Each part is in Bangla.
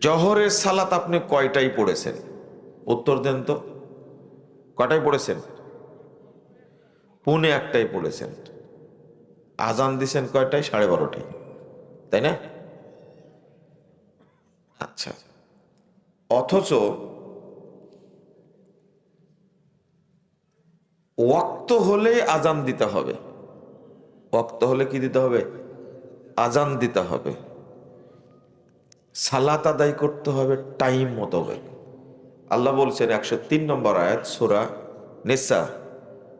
জহরের সালাত আপনি কয়টাই পড়েছেন? উত্তর দেন তো। কয়টাই পড়েছেন? পুনে একটাই পড়েছেন। আজান দিছেন কয়টায়? সাড়ে বারোটায়। তাই না? আচ্ছা। অথচ ওয়াক্ত হলে আজান দিতে হবে। ওয়াক্ত হলে কি দিতে হবে? আজান দিতে হবে। সালাত আদায় করতে হবে টাইম মোতাবেক আল্লাহ বলছেন একশো তিন নম্বর আয়াত, সুরা নেসা।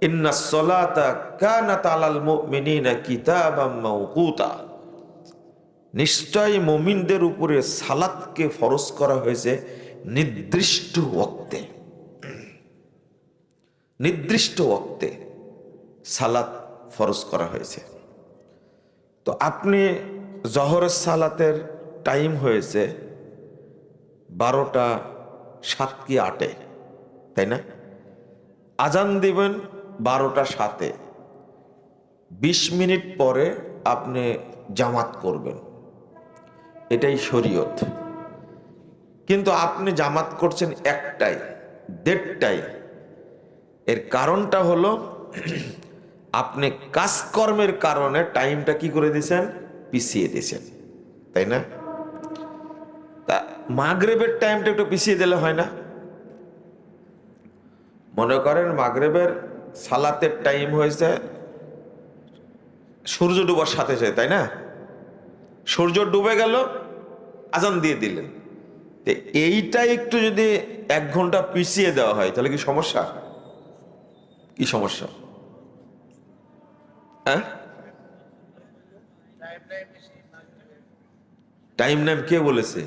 ইন্না সলাতা কানাত আলাল মুমিনিনা কিতাবাম মাওকুতা। নিশ্চয় মুমিনদের উপরে সালাতকে ফরজ করা হয়েছে নির্দিষ্ট ওক্তে নির্দিষ্ট ওক্তে সালাত ফরজ করা হয়েছে। তো আপনি জহরের সালাতের টাইম হয়েছে বারোটা সাত কি আটে, তাই না? আজান দিবেন বারোটা সাতে। বিশ মিনিট পরে আপনি জামাত করবেন। এটাই শরীয়ত। কিন্তু আপনি জামাত করছেন একটাই, দেড়টাই। এর কারণটা হলো আপনি কাজকর্মের কারণে টাইমটা কি করে দিয়েছেন? পিছিয়ে দিয়েছেন, তাই না? তা মাগরেবের টাইমটা একটু পিছিয়ে দিলে হয় না? মনে করেন মাগরেবের সালাতের টাইম হয়েছে, সূর্য ডুবার সাথে সাথে, তাই না? সূর্য ডুবে গেল, আজান দিয়ে দিলেন। তো এইটা একটু যদি এক ঘণ্টা পিছিয়ে দেওয়া হয়, তাহলে কি সমস্যা? কি সমস্যা? হ্যাঁ? টাইম নাইম কে বলেছে?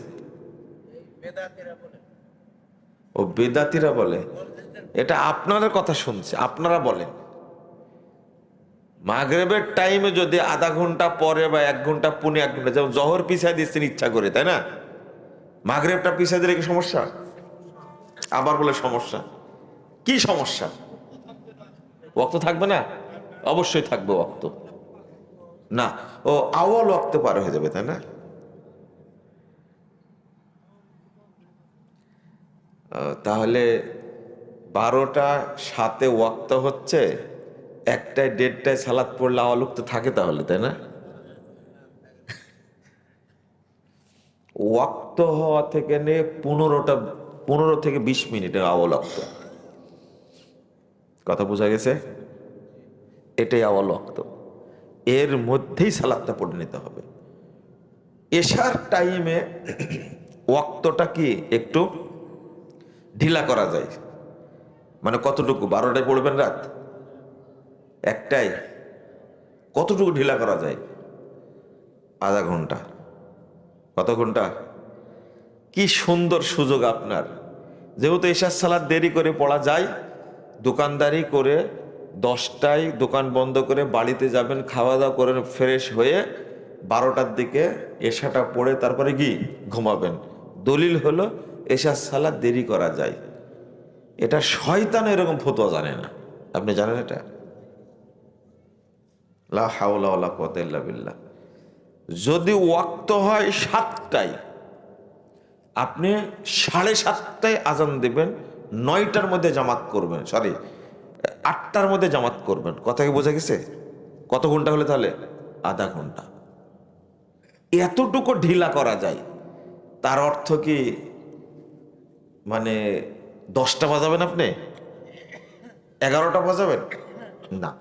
ও বেদাতিরা বলে? এটা আপনাদের কথা শুনছে আপনারা বলেন। মাগরেবের টাইমে যদি আধা ঘণ্টা পরে বা এক ঘণ্টা পুনে এক ঘণ্টা যেমন জহর পিছাই দিচ্ছেন ইচ্ছা করে তাই না? মাগরেবটা পিছাই দিলে কি সমস্যা? আবার বলে সমস্যা। কি সমস্যা? ওক্ত থাকবে না? অবশ্যই থাকবে ওক্ত না ও আওয়াল ওক্ত পার হয়ে যাবে তাই না? তাহলে বারোটা সাতে ওয়াক্ত হচ্ছে, একটায় দেড়টায় সালাদ পড়লে আওয়ালুক তো থাকে তাহলে, তাই না? ওয়াক্ত হওয়া থেকে নিয়ে পনেরোটা, পনেরো থেকে বিশ মিনিটের আওয়ালক্ত। কথা বোঝা গেছে? এটাই আওয়ালক্ত। এর মধ্যেই সালাদটা পড়ে নিতে হবে। এশার টাইমে ওয়াক্তটা কি একটু? ঢিলা করা যায়। মানে কতটুকু? বারোটায় পড়বেন রাত? একটাই কতটুকু ঢিলা করা যায়? আধা ঘণ্টা। কত ঘণ্টা? কি সুন্দর সুযোগ আপনার। যেহেতু এশার সালাদ দেরি করে পড়া যায়, দোকানদারি করে দশটায় দোকান বন্ধ করে বাড়িতে যাবেন খাওয়া দাওয়া করে ফ্রেশ হয়ে বারোটার দিকে এশাটা পড়ে তারপরে কি? ঘুমাবেন। দলিল হলো এশার সালাদ দেরি করা যায়। এটা শয়তান এরকম ফতোয়া জানে না। আপনি জানেন এটা? লা ওয়ালা বিল্লাহ। যদি ওয়াক্ত হয় সাতটায়, আপনি সাড়ে সাতটায় আজান দেবেন, নয়টার মধ্যে জামাত করবেন সরি আটটার মধ্যে জামাত করবেন। কথা কি বোঝা গেছে? কত ঘণ্টা হলে তাহলে? আধা ঘণ্টা। এতটুকু ঢিলা করা যায়। তার অর্থ কি? মানে দশটা বাজাবেন আপনি? এগারোটা বাজাবেন? না।